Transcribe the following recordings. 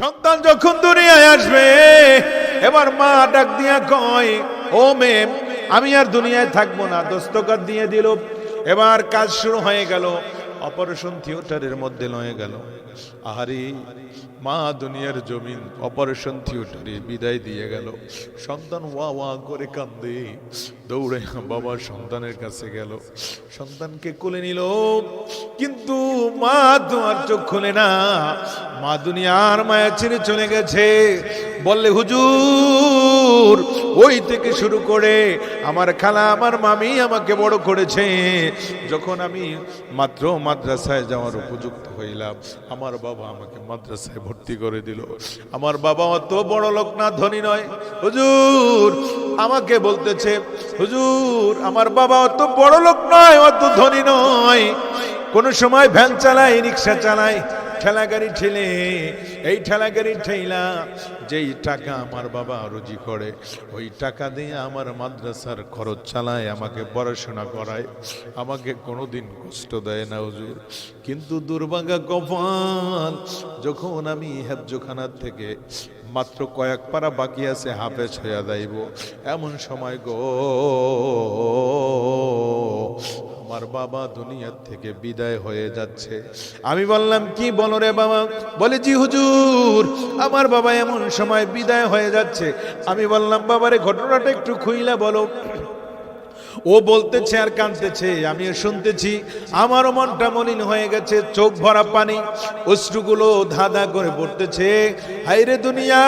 সন্তান যখন দুনিয়ায় আসবে, এবার মা ডাক দিয়া কয়, ও মেম, আমি আর দুনিয়ায় থাকব না দস্তকাত দিয়ে দিল। এবার কাজ শুরু হয়ে গেল। অপারেশন থিয়েটারের মধ্যে লয়ে গেল। আহারি, মা দুনিয়ার জমিন অপারেশন থিয়েটারে বিদায় দিয়ে গেল। সন্তান ওয়া ওয়া করে কান্দে। দৌড়ে বাবা সন্তানের কাছে গেল। সন্তানকে কোলে নিল। কিন্তু মা তোমার চোখ খুলে না। মা দুনিয়ার মায়া ছেড়ে চলে গেছে। বললে, হুজুর, ওই থেকে শুরু করে আমার খালা, আমার মামি আমাকে বড় করেছে। যখন আমি মাত্র মাদ্রাসায় যাওয়ার উপযুক্ত হইলাম, আমার বাবা আমাকে মাদ্রাসায় ভর্তি করে দিল। আমার বাবা অত বড় লোক না, ধনী নয়। হুজুর, আমাকে বলতেছে, হুজুর, আমার বাবা অত বড় লোক নয়, অত ধনী নয়। কোন সময় ভ্যান চালায়, রিক্সা চালায় ঠেলা গাড়ি ঠেলে, এই ঠেলাগাড়ি ঠেলা যেই টাকা আমার বাবা রুজি করে, ওই টাকা দিয়ে আমার মাদ্রাসার খরচ চালায়, আমাকে পড়াশোনা করায়, আমাকে কোনোদিন কষ্ট দেয় না হুজুর। কিন্তু দুর্ভাগা কপাল, যখন আমি হেফজোখানার থেকে মাত্র কয়েক পারা বাকি আছে, হাফেজ হইয়া যাইব। এমন সময় গো, আমার বাবা দুনিয়ার থেকে বিদায় হয়ে যাচ্ছে। আমি বললাম, কি বলো রে বাবা? বলে, জি হুজুর, আমার বাবা এমন সময় বিদায় হয়ে যাচ্ছে। আমি বললাম, বাবারে, ঘটনাটা একটু খুইলা বলো। ও বলতেছে আর কাঁদতেছে আমিও শুনতেছি। আমারও মনটা মলিন হয়ে গেছে, চোখ ভরা পানি, অশ্রুগুলো ধাঁধা করে পড়তেছে। হাইরে দুনিয়া,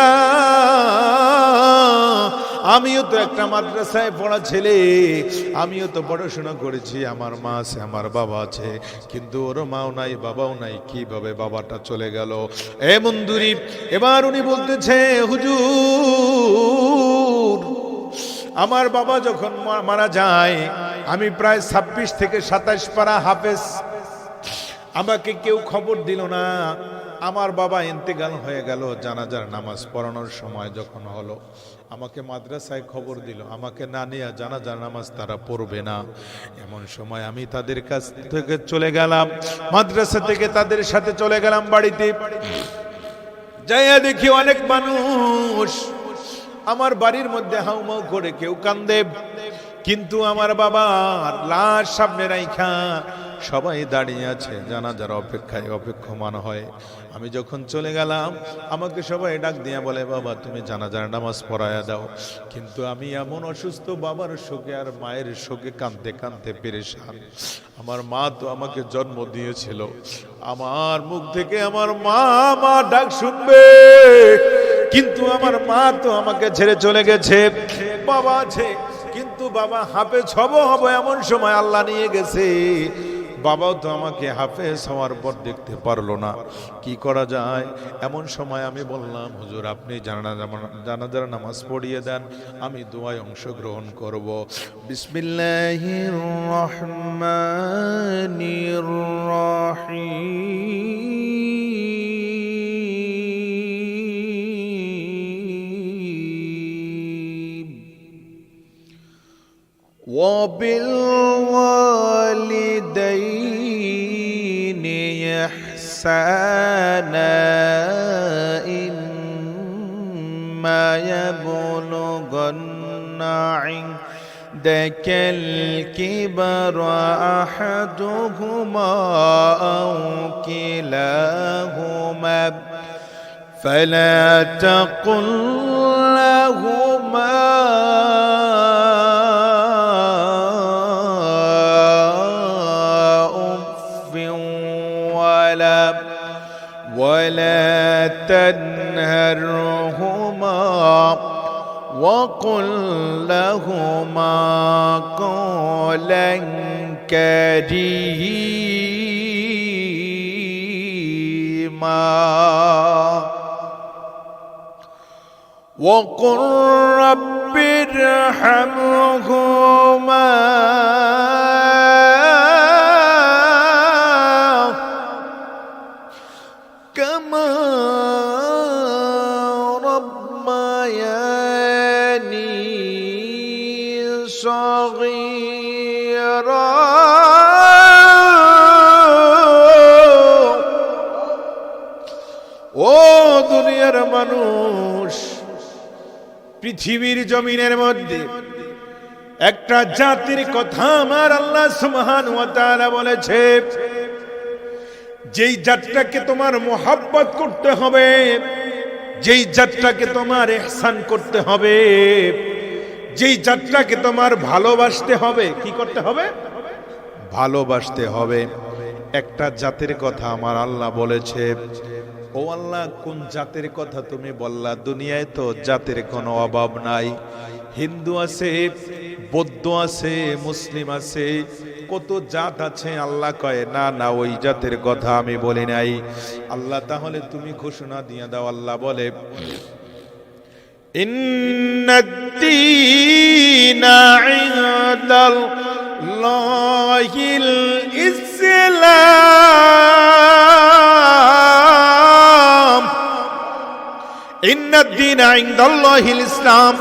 আমিও তো একটা মাদ্রাসায় পড়া ছেলে, আমিও তো পড়াশোনা করেছি, আমার মা আছে, আমার বাবা আছে, কিন্তু ওরও মাও নাই, বাবাও নাই, কীভাবে বাবাটা চলে গেল? এ মন্দুরি, এবার উনি বলতেছে, হুজুর আমার বাবা যখন মারা যায়, আমি প্রায় ছাব্বিশ থেকে সাতাশ পারা হাফেজ। আমাকে কেউ খবর দিল না। আমার বাবা ইন্তেকাল হয়ে গেল জানাজার নামাজ পড়ানোর সময় যখন হলো। আমাকে মাদ্রাসায় খবর দিল, আমাকে না নিয়ে জানাজার নামাজ তারা পড়বে না। এমন সময় আমি তাদের কাছ থেকে চলে গেলাম, মাদ্রাসা থেকে তাদের সাথে চলে গেলাম বাড়িতে। যাইয়া দেখি অনেক মানুষ। আমার বাড়ির মধ্যে হাউমাউ করে কেউ কান্দে। কিন্তু আমার বাবার লাশ সামনে রাইখা সবাই দাঁড়িয়ে আছে, জানাজার অপেক্ষায় অপেক্ষমান হয়। আমি যখন চলে গেলাম, আমাকে সবাই ডাক দিয়ে বলে, বাবা, তুমি জানাজার নামাজ পড়ায়া দাও। কিন্তু আমি এমন অসুস্থ, বাবার শোকে আর মায়ের শোকে কাঁদতে কাঁদতে পেরেছান আমার মা তো আমাকে জন্ম দিয়েছিল। আমার মুখ থেকে আমার মা মা ডাক শুনবে। কিন্তু আমার মা তো আমাকে ছেড়ে চলে গেছে। বাবা আছে, কিন্তু বাবা হাফে হব হব এমন সময় আল্লাহ নিয়ে গেছে। বাবাও তো আমাকে হাফেজ হওয়ার পর দেখতে পারল না। কি করা যায়? এমন সময় আমি বললাম, হুজুর, আপনি জানা জানাজার নামাজ পড়িয়ে দেন, আমি দোয়ায় অংশগ্রহণ করব। বিসমিল্লাহির রহমানির রহিম। وبالوالدين إحسانا إما يبلغن عندك الكبر أحدهما أو كلاهما فلا تقل لهما تنهرهما وقل لهما قولا كريما وقل رب ارحمهما মানুষ পৃথিবীর জমিনের মধ্যে একটা জাতির কথা আমার আল্লাহ তাআলা বলেছে, যেই জাতটাকে তোমার মোহাব্বত করতে হবে, যেই জাতটাকে তোমার এহসান করতে হবে, যেই জাতটাকে তোমার ভালোবাসতে হবে, কি করতে হবে? ভালোবাসতে হবে। একটা জাতের কথা আমার আল্লাহ বলেছে ও আল্লাহ, কোন জাতের কথা তুমি বললা? দুনিয়ায় তো জাতের কোনো অভাব নাই। হিন্দু আছে, বৌদ্ধ আছে, মুসলিম আছে, কত জাত আছে আল্লাহ কয়, না না, ওই জাতের কথা আমি বলি নাই। আল্লাহ, তাহলে তুমি ঘোষণা দিয়ে দাও, আল্লাহ বলে ইসলাম ইসলাম।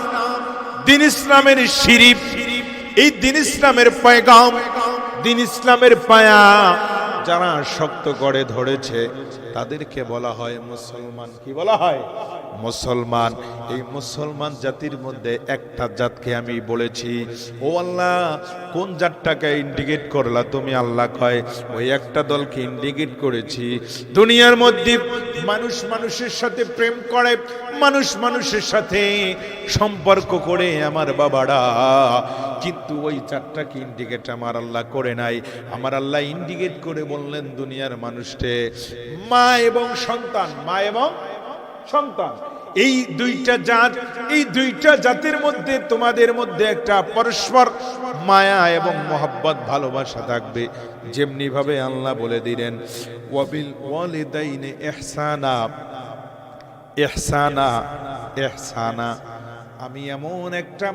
দিন ইসলামের শিরিফ এই দিন ইসলামের পয়গাম, দিন ইসলামের পায়া যারা শক্ত করে ধরেছে, তাদেরকে বলা হয় মুসলমান। কি বলা হয়? মুসলমান। এই মুসলমান জাতির মধ্যে একটা জাতকে আমি বলেছি, ও আল্লাহ, কোন জাতটাকে ইন্ডিকেট করলা তুমি আল্লাহ কয়? ওই একটা দলকে ইন্ডিকেট করেছি। দুনিয়ার মধ্যে মানুষ মানুষের সাথে প্রেম করে, মানুষ মানুষের সাথে সম্পর্ক করে আমার বাবারা। কিন্তু ওই চারটাকে ইন্ডিকেট আমার আল্লাহ করে নাই। আমার আল্লাহ ইন্ডিকেট করে বললেন দুনিয়ার মানুষকে, মা এবং সন্তান, মা এবং সন্তান। এই দুইটা জাত, এই দুইটা জাতির মধ্যে তোমাদের মধ্যে একটা পরস্পর মায়া এবং মোহাব্বত, ভালোবাসা থাকবে। যেমনি ভাবে আল্লাহ বলে দিলেন, ওয়াবিল ওয়ালিদাইনে ইহসানা। ইহসানা ইহসানা। আমি এমন একটা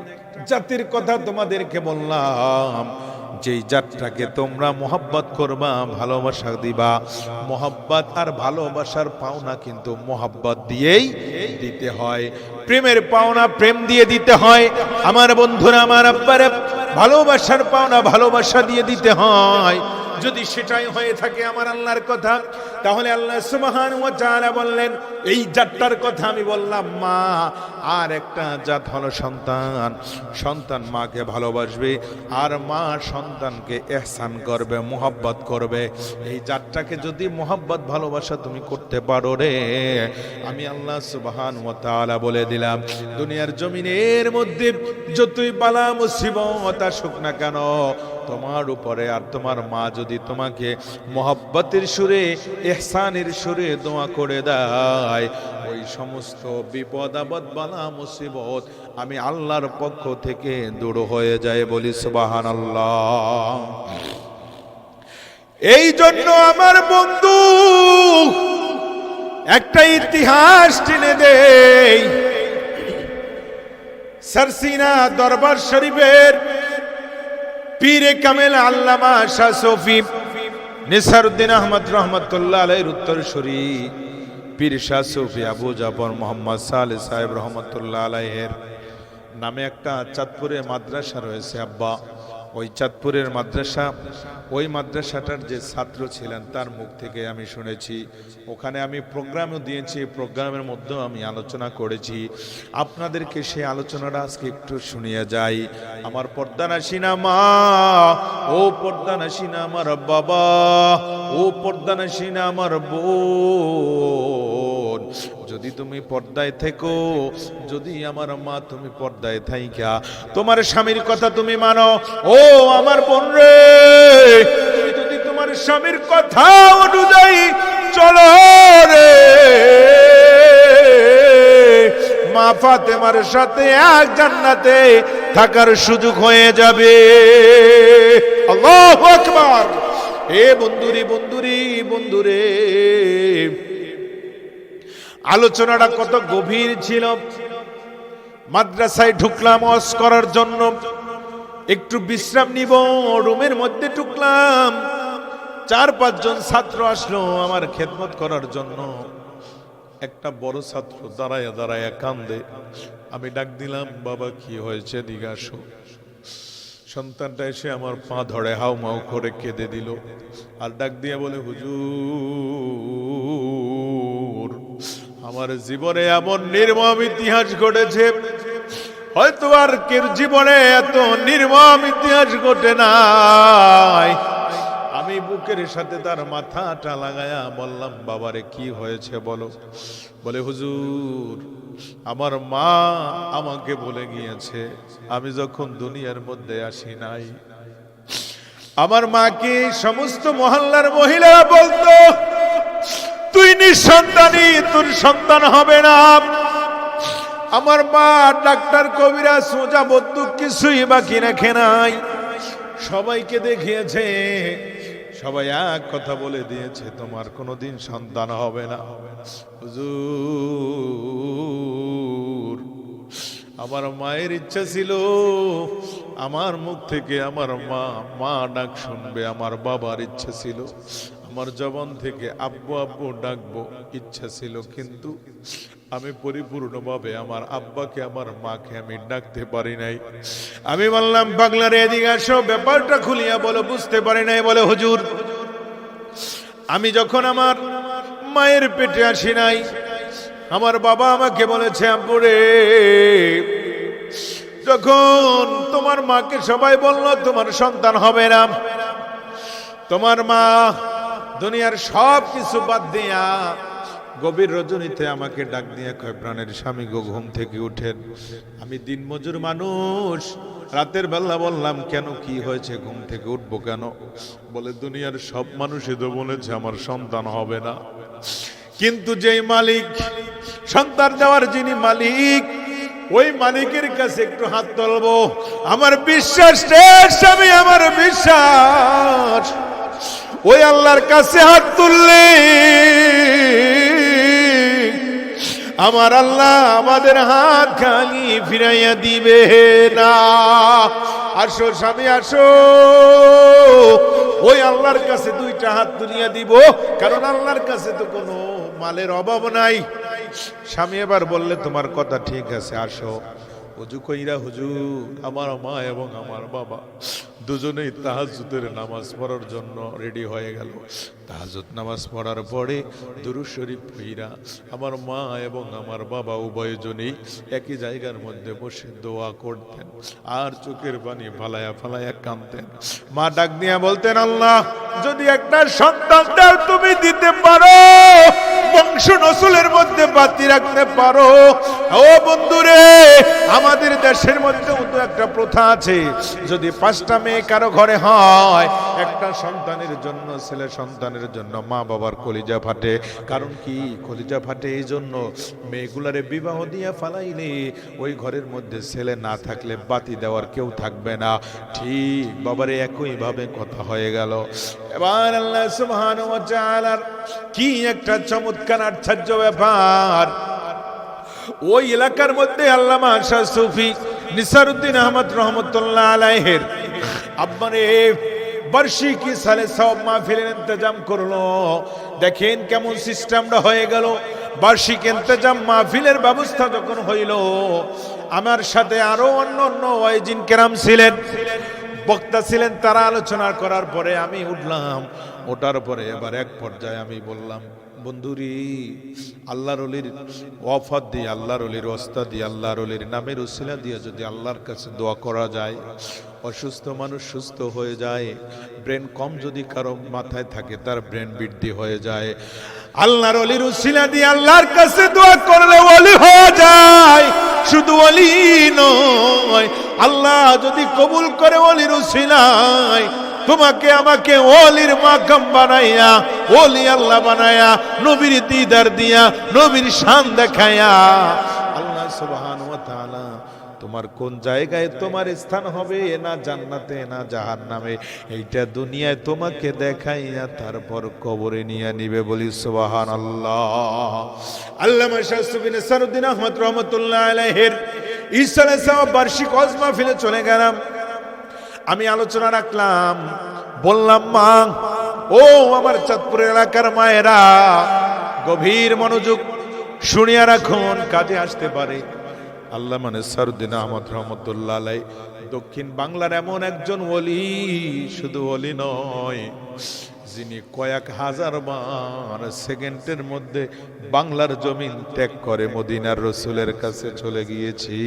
জাতির কথা তোমাদেরকে বললাম যেই জাতটাকে তোমরা মোহাব্বত করবা, ভালোবাসা দিবা, মোহাব্বত আর ভালোবাসার পাওনা কিন্তু মোহাব্বত দিয়েই দিতে হয়। প্রেমের পাওনা প্রেম দিয়ে দিতে হয়। আমার বন্ধুরা, আমার আব্বার ভালোবাসার পাওনা ভালোবাসা দিয়ে দিতে হয়। যদি সেটাই হয়ে থাকে আমার আল্লাহর কথা, তাহলে আল্লাহ সুবহান ওয়া তাআলা বললেন, এই জাতটার কথা আমি বললাম, মা, আর একটা জাত হলো সন্তান। সন্তান মাকে ভালোবাসবে, আর মা সন্তানকে এহসান করবে, মোহাব্বত করবে। এই জাতটাকে যদি মোহাব্বত, ভালোবাসা তুমি করতে পারো রে। আমি আল্লাহ সুবহান ওয়া তাআলা বলে দিলাম, দুনিয়ার জমিনের মধ্যে যতই বালা মুসিবত আসুক না কেন, তোমার উপরে আর তোমার মা যদি তোমাকে মোহাব্বতের সুরে, এহসানের সুরে দোয়া করে দেয়, ওই সমস্ত বিপদ, আপদ, বালা, মুসিবত আমি আল্লাহর পক্ষ থেকে দূর হয়ে যায় বলি সুবাহান আল্লাহ এই জন্য আমার বন্ধু, একটা ইতিহাস টেনে দেই। সারসিনা দরবার শরীফের পীরে কামেল আল্লামা শাহ সফি নিসারুদ্দিন আহমদ রহমতুল্লাহ আলাইহির উত্তরসূরি পীর শাহ সফি আবু জাফর মোহাম্মদ সালে সাহেব রহমতুল্লাহ আলাইহের নামে একটা চাঁদপুরে মাদ্রাসা রয়েছে, আব্বা। ওই চাঁদপুরের মাদ্রাসা, ওই মাদ্রাসাটার যে ছাত্র ছিলেন তার মুখ থেকে আমি শুনেছি। ওখানে আমি প্রোগ্রামও দিয়েছি প্রোগ্রামের মধ্যেও আমি আলোচনা করেছি। আপনাদেরকে সেই আলোচনাটা আজকে একটু শুনিয়ে যাই। আমার পর্দানাসিনা মা, ও পর্দানাসিনা আমার বাবা, ও পর্দানাসিনা আমার বোন যদি তুমি পর্দায় থেকো, যদি আমার মা তুমি পর্দায় থাইকা, তোমার স্বামীর কথা তুমি মানো। ও আমার বোন রে, তুমি যদি তোমার স্বামীর কথা অনুযায়ী চলো রে। মা ফাতেমার সাথে এক জান্নাতে থাকার সুযোগ হয়ে যাবে। আল্লাহু আকবার। এ বন্ধুরি বন্ধুরি, বন্ধুরে। আলোচনাটা কত গভীর ছিল। মাদ্রাসায় ঢুকলাম অস করার জন্য। একটু বিশ্রাম নিব, রুমের মধ্যে ঢুকলাম। চার পাঁচজন ছাত্র আসলো আমার খেদমত করার জন্য। একটা বড় ছাত্র দাঁড়ায়া দাঁড়ায় কান্দে। আমি ডাক দিলাম, বাবা, কি হয়েছে? দিঘা আসো। সন্তানটা এসে আমার পা ধরে হাউ মাউ করে কেঁদে দিল। আর ডাক দিয়ে বলে, হুজুর আমার জীবনে এমন নির্মম ইতিহাস ঘটেছে। হয়তো আর কেউ জীবনে এত নির্মম ইতিহাস ঘটে নাই। আমি বুকের সাথে তার মাথাটা লাগায়া বললাম, বাবারে, কি হয়েছে বলো? বলে, হুজুর, আমার মা আমাকে বলে গিয়েছে, আমি যখন দুনিয়ার মধ্যে আসি নাই। আমার মাকে সমস্ত মহল্লার মহিলারা বলতো তুই নিঃসন্তানই, তোর সন্তান হবে না। আমার মা ডাক্তার কবিরা সোজা বন্দুক কিছুই বাকি রেখে নাই। সবাইকে দেখিয়েছে, সবাই এক কথা বলে দিয়েছে, তোমার কোনোদিন সন্তান হবে না। হুজুর, আমার মায়ের ইচ্ছা ছিল, আমার মুখ থেকে আমার মা মা ডাক শুনবে, আমার বাবার ইচ্ছা ছিল। আমার জবান থেকে আব্বু আব্বু ডাকবো, ইচ্ছা ছিল, কিন্তু আমি পরিপূর্ণভাবে আমার আব্বাকে, আমার মাকে আমি ডাকতে পারি নাই। আমি বললাম, বাংলার এদিকে আসো, ব্যাপারটা খুলিয়া বলো, বুঝতে পারি নাই বলে, হুজুর। আমি যখন আমার মায়ের পেটে আসি নাই, আমার বাবা আমাকে বলেছে আব্বুরে যখন তোমার মাকে সবাই বলল, তোমার সন্তান হবে না। তোমার মা দুনিয়ার সব কিছু বাদ দিয়া গভীর রজনীতে আমাকে ডাক দিয়ে কয়, প্রাণের স্বামী গো, ঘুম থেকে উঠেন। আমি দিনমজুর মানুষ। রাতের বেলা বললাম, কেন, কি হয়েছে? ঘুম থেকে উঠবো কেন? বলে, দুনিয়ার সব মানুষই তো বলেছে, আমার সন্তান হবে না। কিন্তু যেই মালিক, সন্তান দেওয়ার যিনি মালিক, ওই মালিকের কাছে একটু হাত তুলবো। আমার বিশ্বাস আমি আমার বিশ্বাস। ওই আল্লাহর কাছে হাত তুললে আমার আল্লাহ আমাদের হাত খালি ফিরাইয়া দিবে না। আসো স্বামী, আসো। ওই আল্লাহর কাছে দুইটা হাত তুলিয়া দিব, কারণ আল্লাহর কাছে তো কোনো মালের অভাব নাই। স্বামী এবার বললে, তোমার কথা ঠিক আছে, আসো। হুজু কইরা, হুজুর, আমার মা এবং আমার বাবা দুজনেই তাহাজুদের নামাজ পড়ার জন্য রেডি হয়ে গেল। তাহাজুদ নামাজ পড়ার পরে দুরু শরীফ পইরা আমার মা এবং আমার বাবা উভয়জনেই একই জায়গার মধ্যে বসে দোয়া করতেন আর চোখের পানি ফালায়া ফালায়া কাঁদতেন। মা ডাক দিয়া বলতেন, আল্লাহ, যদি একটা সন্তান তুমি দিতে পারো। বংশ নসলের মধ্যে বাতি রাখতে পারো। ও বন্ধুরে, আমাদের দেশের মধ্যে একটা প্রথা আছে। যদি পাঁচটা মেয়ে কারও ঘরে হয়, একটা সন্তানের জন্য, ছেলে সন্তানের জন্য মা বাবার কলিজা ফাটে। কারণ কি? কলিজা ফাটে এই জন্য মেয়েগুলারে বিবাহ দিয়া ফালাইলে ওই ঘরের মধ্যে ছেলে না থাকলে বাতি দেওয়ার কেউ থাকবে না। ঠিক, বাবারে একই ভাবে কথা হয়ে গেল। এবার আল্লাহ তাআলার কি একটা চমৎকার আশ্চর্য ব্যাপার। ওই এলাকার মধ্যে আল্লামা শাহ সুফি নিসারুদ্দিন আহমদ রহমতুল্লাহ আলাইহের আব্বারে বার্ষিকী সালে সব মাহফিলের ইন্তজাম করল। দেখেন কেমন সিস্টেমটা হয়ে গেল। বার্ষিক ইন্তজাম মাহফিলের ব্যবস্থা যখন হইল, আমার সাথে আরও অন্য অন্য ওয়াইজিন কেরাম ছিলেন। বক্তা ছিলেন, তারা আলোচনা করার পরে আমি উঠলাম। ওঠার পরে এবার এক পর্যায়ে আমি বললাম, বন্ধুরি, আল্লাহর অলির ওয়াফাত দিয়ে, আল্লাহর অলির ওস্তা দিয়ে, আল্লাহর অলির নামের উসিলা দিয়ে যদি আল্লাহর কাছে দোয়া করা যায়, অসুস্থ মানুষ সুস্থ হয়ে যায়, ব্রেন কম যদি কারও মাথায় থাকে, তার ব্রেন বৃদ্ধি হয়ে যায়। আল্লাহর অলির উসিলা দিয়ে আল্লাহর কাছে দোয়া করলে অলি হয়ে যায়। শুধু অলি নয় আল্লাহ যদি কবুল করে অলির উসিলায়, তোমাকে আমাকে অলির মাকাম বানাইয়া অলি আল্লাহ বানায়া নবীর দিদার দিয়া, নবীর শান দেখায়া আল্লাহ সুবাহ তোমার কোন জায়গায় তোমার স্থান হবে? না জান্নাতে না জাহান্নামে। এইটা দুনিয়ায় তোমাকে দেখাইয়া তারপর কবরে নিয়ে নিবে বলি সুবাহান আল্লাহ শাহসুবিন সারুদ্দিন আহমদ রহমতুল্লাহ আলাইহির ঈসা আলাইহিস বার্ষিক ওয়াজ মাহফিলে চলে গেলাম। আমি আলোচনা রাখলাম। বললাম, মা, ও আমার চাঁদপুরের এলাকার মায়েরা, গভীর মনোযোগ শুনিয়া রাখুন, কাজে আসতে পারে। আল্লাহ মানে সারুদ্দিন আহমদ রহমতুল্লাহ আলাই। দক্ষিণ বাংলার এমন একজন ওলি, শুধু ওলি নয়, যিনি কয়েক হাজার বার সেকেন্ডের মধ্যে বাংলার জমিন ত্যাগ করে মদিনার রসুলের কাছে চলে গিয়েছি।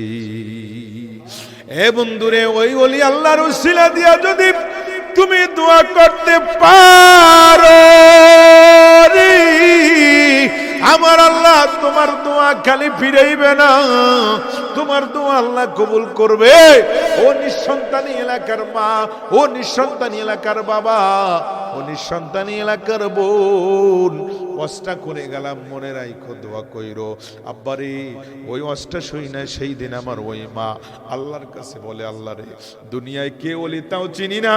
এ বন্ধুরে, ওই ওলি আল্লাহর উসিলা দিয়া যদি তুমি দোয়া করতে পারো আমার আল্লাহ, তোমার দোয়া খালি ফিরাইবে না। তোমার দোয়া আল্লাহ কবুল করবে। ও নিঃসন্তানী এলাকার মা, ও নিঃসন্তানী এলাকার বাবা, ও নিঃসন্তানী এলাকার বোন। অষ্টা করে গেলাম, মনে রাইখো, দোয়া কইরো। আব্বারে, ওই অষ্টা সই না সেই দিন আমার ওই মা আল্লাহর কাছে বলে, আল্লাহ রে, দুনিয়ায় কে ওলি তাও চিনি না?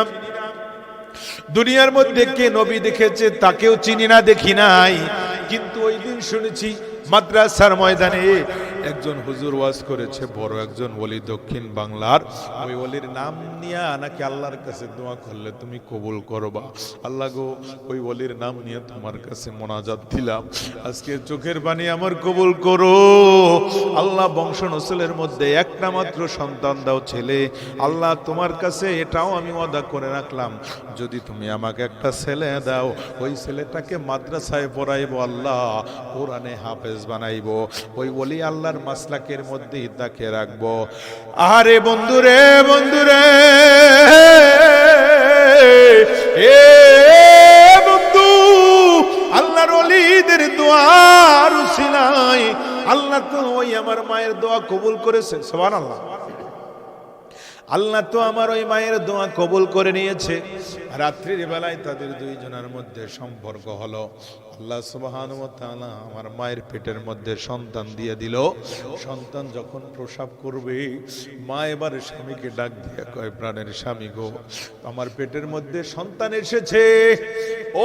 দুনিয়ার মধ্যে কে নবী দেখেছে তাকেও চিনি না, দেখি নাই। কিন্তু ওই দিন শুনেছি মাদ্রাসার ময়দানে একজন হুজুর ওয়াজ করেছে, বড় একজন ওলি দক্ষিণ বাংলার। ওই ওলির নাম নিয়ে নাকি আল্লাহর কাছে দোয়া করলে তুমি কবুল করবা? আল্লাহ গো, ওই ওলির নাম নিয়ে তোমার কাছে মোনাজাত দিলাম। আজকে চোখের পানি আমার কবুল করো। আল্লাহ বংশ নসলের মধ্যে একটা মাত্র সন্তান দাও ছেলে। আল্লাহ তোমার কাছে এটাও আমি ওয়াদা করে রাখলাম। যদি তুমি আমাকে একটা ছেলে দাও, ওই ছেলেটাকে মাদ্রাসায় পড়াইবো আল্লাহ, কোরআনে হাফেজ বানাইবো। ওই বলি আল্লাহর মাসলাকের মধ্যেই তাকে রাখব। আরে বন্ধুরে বন্ধুরে, এ বন্ধু, আল্লাহর অলিদের দোয়ার উসিলায়, আল্লাহ তো ওই আমার মায়ের দোয়া কবুল করেছে সবান আল্লাহ আল্লাহ তো আমার ওই মায়ের দোয়া কবুল করে নিয়েছে। রাত্রির বেলায় তাদের দুইজনের মধ্যে সম্পর্ক হলো। আল্লাহ সুবহান আমার মায়ের পেটের মধ্যে সন্তান দিয়ে দিল। সন্তান যখন প্রসাব করবে, মা এবার স্বামীকে ডাক দিয়ে কয়, প্রাণের স্বামী গো, আমার পেটের মধ্যে সন্তান এসেছে।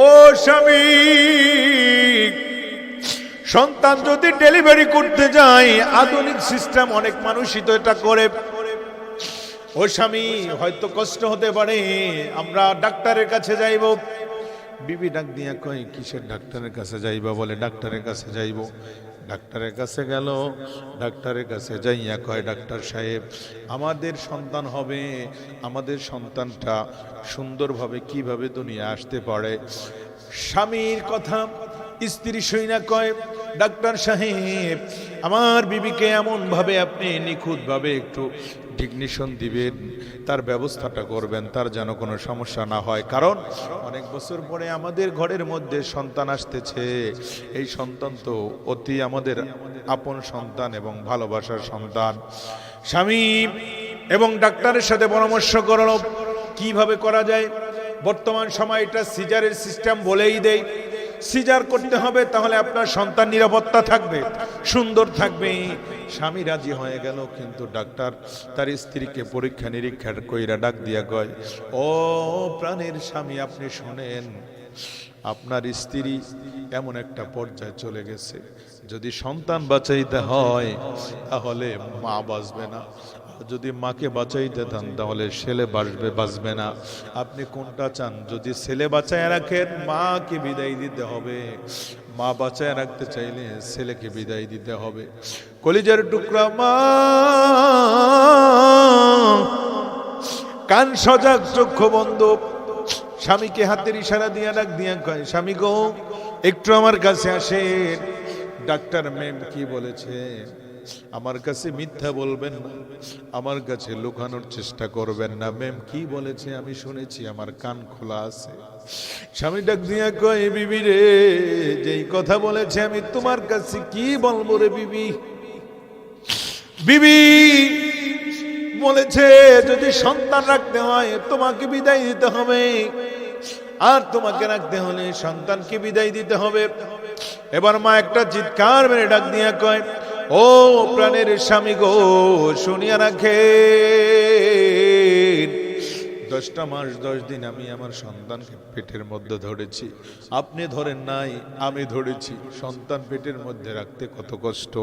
ও স্বামী, সন্তান যদি ডেলিভারি করতে যায়, আধুনিক সিস্টেম, অনেক মানুষই তো এটা করে। ও স্বামী, হয়তো কষ্ট হতে পারে। আমরা ডাক্তারের কাছে যাইব। বিবি ডাক দিয়া কয়, কিসের ডাক্তারের কাছে যাইবা বলে? ডাক্তারের কাছে যাইব। ডাক্তারের কাছে গেল। ডাক্তারের কাছে যাইয়া কয়, ডাক্তার সাহেব, আমাদের সন্তান হবে। আমাদের সন্তানটা সুন্দরভাবে কীভাবে দুনিয়া আসতে পারে? স্বামীর কথা স্ত্রী সইনা কয়, ডাক্তার সাহেব, আমার বিবিকে এমন ভাবে আপনি নিখুঁত ভাবে একটু ডিগনিশন দিবেন, তার ব্যবস্থাটা করবেন, তার যেন কোনো সমস্যা না হয়। কারণ অনেক বছর পরে আমাদের ঘরের মধ্যে সন্তান আসতেছে। এই সন্তান তো অতি আমাদের আপন সন্তান এবং ভালোবাসার সন্তান। স্বামী এবং ডাক্তারের সাথে পরামর্শ করল, কীভাবে করা যায়? বর্তমান সময়টা সিজারের সিস্টেম বলেই দেয় সিজার করতে হবে, তাহলে আপনার সন্তান নিরাপত্তা থাকবে, সুন্দর থাকবে। স্বামী রাজি হয়ে গেল, কিন্তু ডাক্তার তার স্ত্রীকে পরীক্ষা নিরীক্ষা কইরা ডাক দিয়া কয়, ও প্রাণের স্বামী, আপনি শোনেন, আপনার স্ত্রী এমন একটা পর্যায়ে চলে গেছে। যদি সন্তান বাঁচাইতে হয়, তাহলে মা বাঁচবে না। যদি মাকে বাঁচাইতে চান তাহলে ছেলে বাঁচবে বাঁচবে না। আপনি কোনটা চান? যদি ছেলে বাঁচায় রাখেন, মাকে বিদায় দিতে হবে। মা বাঁচায় রাখতে চাইলে ছেলেকে বিদায় দিতে হবে। কলিজার টুকরা, মা! কান সজাগ চক্ষু বন্ধ। স্বামীকে হাতের ইশারা দিয়া, ডাক দিয়া কয়, স্বামী গো, একটু আমার কাছে আসেন। ডাক্তার ম্যাম কি বলেছে আমার কাছে মিথ্যা বলবেন না। আমার কাছে লুকানোর চেষ্টা করবেন না। ম্যাম, কি বলেছে? আমি শুনেছি, আমার কান খোলা আছে। স্বামী ডাক দিয়া কয়, বিবি রে, যেই কথা বলেছে, আমি তোমার কাছে কি বলব রে বিবি? বিবি, বলেছে, যদি সন্তান রাখতে হয়, তোমাকে বিদায় দিতে হবে। আর তোমাকে রাখতে হলে সন্তানকে বিদায় দিতে হবে। এবার মা একটা চিৎকার মেরে ডাক দিয়া কয় ও প্রাণের স্বামী গো, শুনিয়া রাখে দশটা মাস, দশ দিন আমি আমার সন্তানকে পেটের মধ্যে ধরেছি। আপনি ধরেন নাই, আমি ধরেছি। সন্তান পেটের মধ্যে রাখতে কত কষ্ট।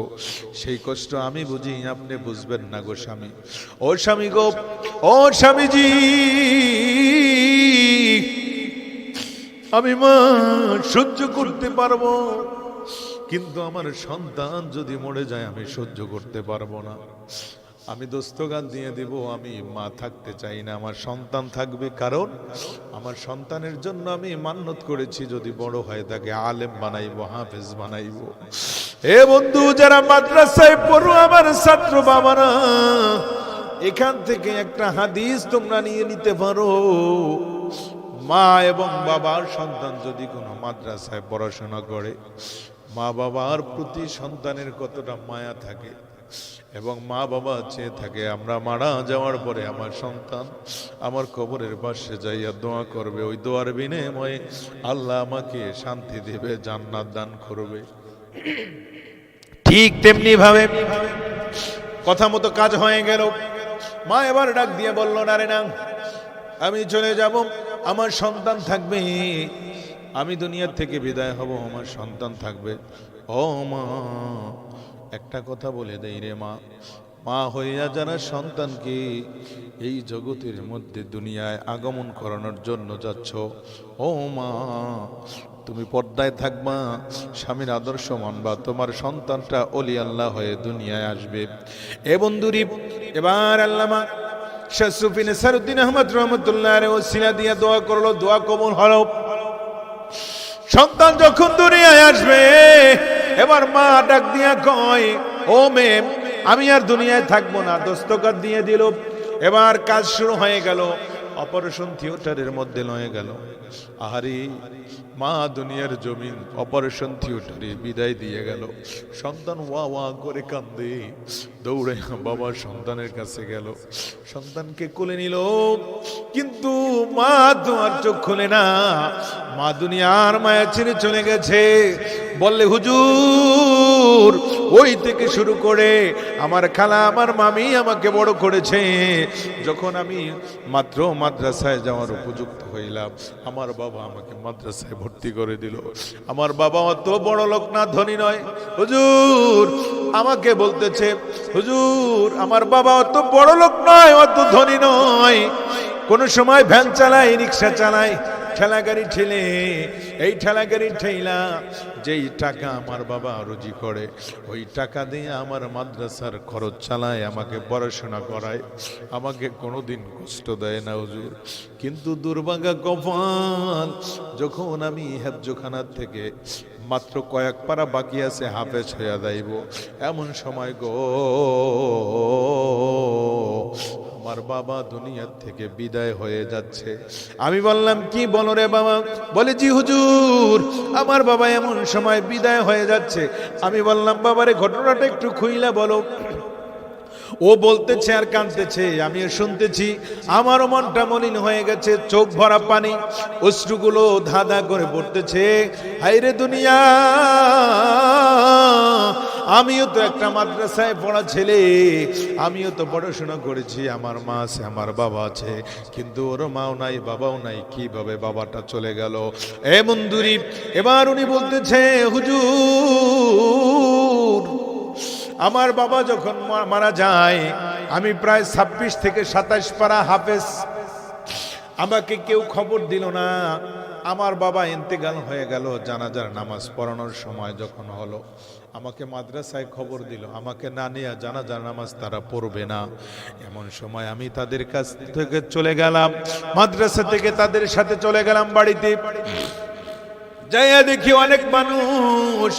সেই কষ্ট আমি বুঝি, আপনি বুঝবেন না গো স্বামী। ও স্বামী গো, ও স্বামীজি, আমি মা সহ্য করতে পারব। কিন্তু আমার সন্তান যদি মরে যায়, আমি সহ্য করতে পারব না। আমি দোস্তগান দিয়ে দিব, আমি মা থাকতে চাই না, আমার সন্তান থাকবে। কারণ আমার সন্তানের জন্য আমি মান্যত করেছি, যদি বড় হয় তাকে আলেম বানাইবো, হাফেজ বানাইবো। এ বন্ধু, যারা মাদ্রাসায় পড়ো, আমার ছাত্র বাবারা, এখান থেকে একটা হাদিস তোমরা নিয়ে নিতে পারো। মা এবং বাবার সন্তান যদি কোনো মাদ্রাসায় পড়াশোনা করে মা বাবার প্রতি সন্তানের কতটা মায়া থাকে এবং মা বাবা চেয়ে থাকে, আমরা মারা যাওয়ার পরে আমার সন্তান আমার কবরের পাশে যাইয়া দোয়া করবে। ওই দোয়ার বিনিময়ে আল্লাহ আমাকে শান্তি দেবে, জান্নাত দান করবে। ঠিক তেমনি ভাবে কথা মতো কাজ হয়ে গেল। মা এবার ডাক দিয়ে বলল না রে না, আমি চলে যাব, আমার সন্তান থাকবে আমি দুনিয়ার থেকে বিদায় হব, আমার সন্তান থাকবে। ও মা, একটা কথা বলে দেই রে মা। মা হইয়া যারা সন্তানকে এই জগতের মধ্যে দুনিয়ায় আগমন করানোর জন্য যাচ্ছ, ও মা, তুমি পর্দায় থাকবা, স্বামীর আদর্শ মানবা, তোমার সন্তানটা অলি আল্লাহ হয়ে দুনিয়ায় আসবে। এ বন্ধুরি, এবার আল্লামা শাসুফিন সারুদ্দিন আহমদ রহমতুল্লাহ ও সিনা দিয়া দোয়া করল, দোয়া কবুল হলো। সন্তান যখন দুনিয়ায় আসবে, এবার মা ডাক দিয়া কয়, ও মেম, আমি আর দুনিয়ায় থাকব না দস্তকাত দিয়ে দিল। এবার কাজ শুরু হয়ে গেল। অপারেশন থিয়েটারের মধ্যে লয়ে গেল। আহারি, মা দুনিয়ার জমিন অপারেশন থিয়েটারে বিদায় দিয়ে গেল। সন্তান ওয়া ওয়া করে কান্দে দৌড়ে বাবা সন্তানের কাছে গেল। সন্তানকে কোলে নিল। কিন্তু মা তোমার চোখ খুলে না। মা দুনিয়ার মায়া ছেড়ে চলে গেছে। বললে, হুজুর, ওই থেকে শুরু করে আমার খালা, আমার মামি আমাকে বড় করেছে। যখন আমি মাত্র মাদ্রাসায় যাওয়ার উপযুক্ত হইলাম। আমার বাবা আমাকে মাদ্রাসায় ভর্তি করে দিল। আমার বাবা অত বড় লোক না, ধনী নয়। হুজুর, আমাকে বলতেছে, হুজুর, আমার বাবা অত বড় লোক নয়, অত ধনী নয়। কোনো সময় ভ্যান চালায়, রিক্সা চালায় ঠেলা গাড়ি ঠেলে, এই ঠেলাগাড়ি ঠেলা যেই টাকা আমার বাবা রুজি করে, ওই টাকা দিয়ে আমার মাদ্রাসার খরচ চালায়, আমাকে পড়াশোনা করায়, আমাকে কোনোদিন কষ্ট দেয় না হুজুর। কিন্তু দুর্ভাগা কপাল, যখন আমি হেফজোখানার থেকে মাত্র কয়েক পারা বাকি আছে, হাফেজ হইয়া যাইব। এমন সময় গো, আমার বাবা দুনিয়ার থেকে বিদায় হয়ে যাচ্ছে। আমি বললাম, কি বলো রে বাবা? বলে, জি হুজুর, আমার বাবা এমন সময় বিদায় হয়ে যাচ্ছে। আমি বললাম, বাবারে, ঘটনাটা একটু খুইলা বলো। ও বলতেছে আর কাঁদতেছে আমিও শুনতেছি। আমারও মনটা মলিন হয়ে গেছে, চোখ ভরা পানি, অশ্রুগুলো ধাঁধা করে পড়তেছে। হাইরে দুনিয়া, আমিও তো একটা মাদ্রাসায় পড়া ছেলে, আমিও তো পড়াশোনা করেছি, আমার মা আছে, আমার বাবা আছে, কিন্তু ওর মাও নাই, বাবাও নাই, কীভাবে বাবাটা চলে গেল? এ মন্দুরি, এবার উনি বলতেছে, হুজুর আমার বাবা যখন মারা যায়, আমি প্রায় ছাব্বিশ থেকে সাতাশ পারা হাফেজ। আমাকে কেউ খবর দিল না। আমার বাবা ইন্তেকাল হয়ে গেল জানাজার নামাজ পড়ানোর সময় যখন হলো। আমাকে মাদ্রাসায় খবর দিল, আমাকে না নিয়ে জানাজার নামাজ তারা পড়বে না। এমন সময় আমি তাদের কাছ থেকে চলে গেলাম, মাদ্রাসা থেকে তাদের সাথে চলে গেলাম বাড়িতে। যাইয়া দেখি অনেক মানুষ।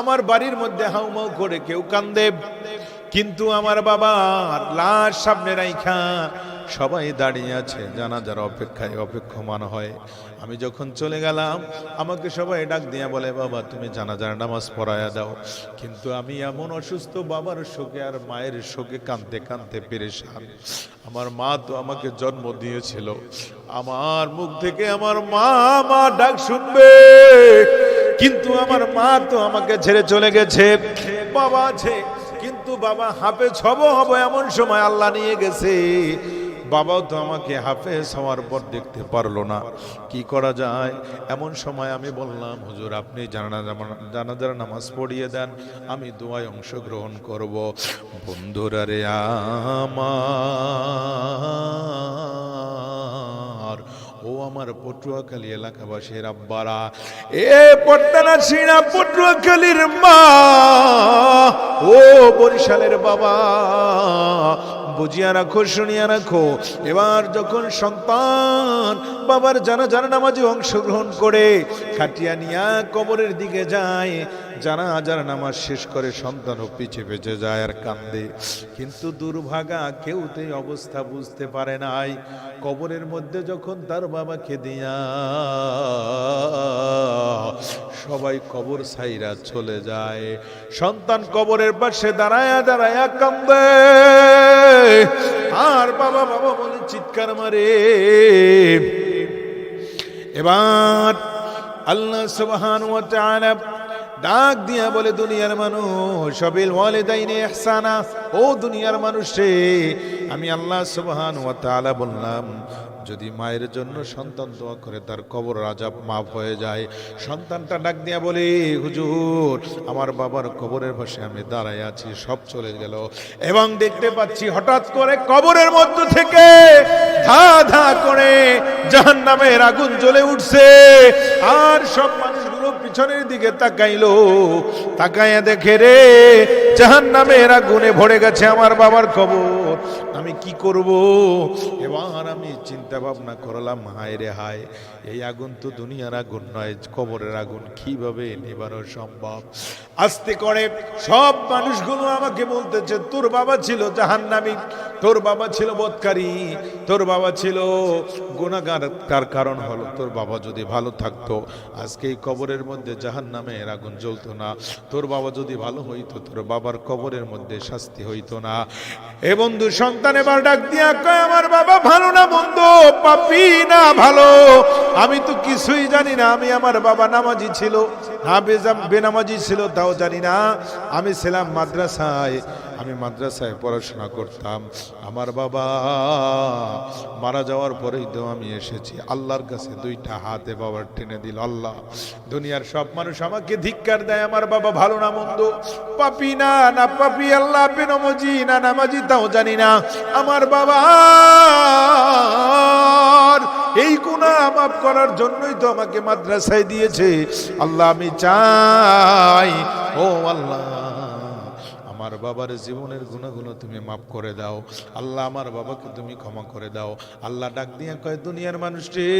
আমার বাড়ির মধ্যে হাউমাউ করে কেউ কান্দে। কিন্তু আমার বাবার লাশ সামনে রাইখা সবাই দাঁড়িয়ে আছে জানা জানাজার অপেক্ষায় অপেক্ষমান হয়। আমি যখন চলে গেলাম, আমাকে সবাই ডাক দিয়ে বলে, বাবা, তুমি জানাজার নামাজ পড়ায়া দাও। কিন্তু আমি এমন অসুস্থ বাবার শোকে আর মায়ের শোকে কাঁদতে কাঁদতে পেরেছান আমার মা তো আমাকে জন্ম দিয়েছিল। আমার মুখ থেকে আমার মা মা ডাক শুনবে। কিন্তু আমার মা তো আমাকে ছেড়ে চলে গেছে। বাবা আছে, কিন্তু বাবা হাফে হব হব এমন সময় আল্লাহ নিয়ে গেছে। বাবাও তো আমাকে হাফেজ হওয়ার পর দেখতে পারল না। কি করা যায়? এমন সময় আমি বললাম, হুজুর, আপনি জানাজার নামাজ পড়িয়ে দেন, আমি দোয়ায় অংশগ্রহণ করব। বন্ধুরা রে আমার ও আমার পটুয়াখালী এলাকাবাসীর আব্বারা এ পট্টানা সিনা পটুয়াখালীর মা ও বরিশালের বাবা বুঝিয়া রাখো, শুনিয়া রাখো। এবার যখন সন্তান বাবার জানা জানা নামাজে অংশগ্রহণ করে, খাটিয়া নিয়া কবরের দিকে যায় জানা যারা নামাজ শেষ করে সন্তানও পিছে পেছে যায় আর কান্দে। কিন্তু দুর্ভাগা কেউ তো অবস্থা বুঝতে পারে নাই। কবরের মধ্যে যখন তার বাবাকে দিয়া সবাই কবর সাইরা চলে যায়। সন্তান কবরের পাশে দাঁড়ায়া দাঁড়ায়া কান্দে। আর বাবা বাবা বলে চিৎকার মারে। এবার আল্লাহ সুবহান ওয়া তাআলা ডাক দিয়া বলে, দুনিয়ার মানুষ সবিল ও দুনিয়ার মানুষ আমি আল্লাহ সুবহান ওয়া তাআলা বললাম, যদি মায়ের জন্য সন্তান দোয়া করে, তার কবর রাজাব মাফ হয়ে যায়। সন্তানটা ডাক দিয়া বলে, হুজুর, আমার বাবার কবরের পাশে আমি দাঁড়ায় আছি, সব চলে গেল। এবং দেখতে পাচ্ছি, হঠাৎ করে কবরের মধ্য থেকে ধা ধা করে জাহান নামের আগুন জ্বলে উঠছে। আর সব পিছনের দিকে তাকাইল, তাকাইয়া দেখে রে জাহান নামে এরা গুনে ভরে গেছে আমার বাবার খবর। আমি কি করব? এবার আমি চিন্তা ভাবনা করলাম, হায় রে হায়, এই আগুন তো দুনিয়ার আগুন নয় কবরের আগুন কীভাবে নেবারও সম্ভব? আস্তে করে সব মানুষগুলো আমাকে বলতেছে, তোর বাবা ছিল জাহান্নামী, তোর বাবা ছিল বৎকারী, তোর বাবা ছিল গুণাগার তার কারণ হলো তোর বাবা যদি ভালো থাকতো, আজকে এই কবরের মধ্যে জাহান নামের আগুন জ্বলতো না। তোর বাবা যদি ভালো হইতো, তোর বাবার কবরের মধ্যে শাস্তি হইতো না। এ বন্ধু, সন্তান এবার ডাক দিয়া কয়, আমার বাবা ভালো না বন্ধু, পাপি না ভালো। আমি তো কিছুই জানি না, আমি আমার বাবা নামাজি ছিল। না বেজাম বেনামাজি ছিল, তাও জানি না। আমি ছিলাম মাদ্রাসায়। আমি মাদ্রাসায় পড়াশোনা করতাম। আমার বাবা মারা যাওয়ার পরেই তো আমি এসেছি। আল্লাহর কাছে দুইটা হাতে বাবার টেনে দিল, আল্লাহ। দুনিয়ার সব মানুষ আমাকে ধিক্কার দেয়, আমার বাবা ভালো না মন্দ। পাপি না না পাপি, আল্লাহ বেনমজি, না নামাজি, তাও জানি না। আমার বাবা এই গুণা মাফ করার জন্যই তো আমাকে মাদ্রাসায় দিয়েছে। আল্লাহ আমি চাই। ও আল্লাহ। আমার বাবার জীবনের গুণাগুলো তুমি মাফ করে দাও। আল্লাহ আমার বাবাকে তুমি ক্ষমা করে দাও। আল্লাহ ডাক দিয়ে কয়, দুনিয়ার মানুষ রে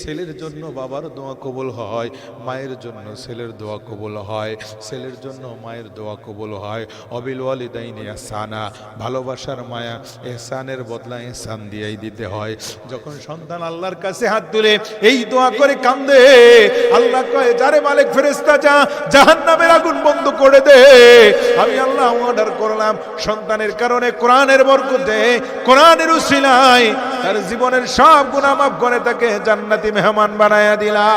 ছেলের জন্য বাবার দোয়া কবুল হয়, মায়ের জন্য ছেলের দোয়া কবুল হয়, ছেলের জন্য মায়ের দোয়া কবুল হয়। অবিল ওয়ালিদাইনে এহসানা, ভালোবাসার মায়া এহসানের বদলা এহসান দিয়েই দিতে হয়। যখন সন্তান আল্লাহর কাছে হাত তুলে এই দোয়া করে কান্দে, আল্লাহ কয়, যারে মালিক ফেরেস্তা যা, জাহান্নামের আগুন বন্ধ করে দে। আমি আল্লাহ অর্ডার করলাম। সন্তানের কারণে কোরআনের বরকতে কোরআনের উশিলায় তার জীবনের সব গুণামাফ মাফ করে তাকে জান্নাতি মেহমান বানায়া দিলা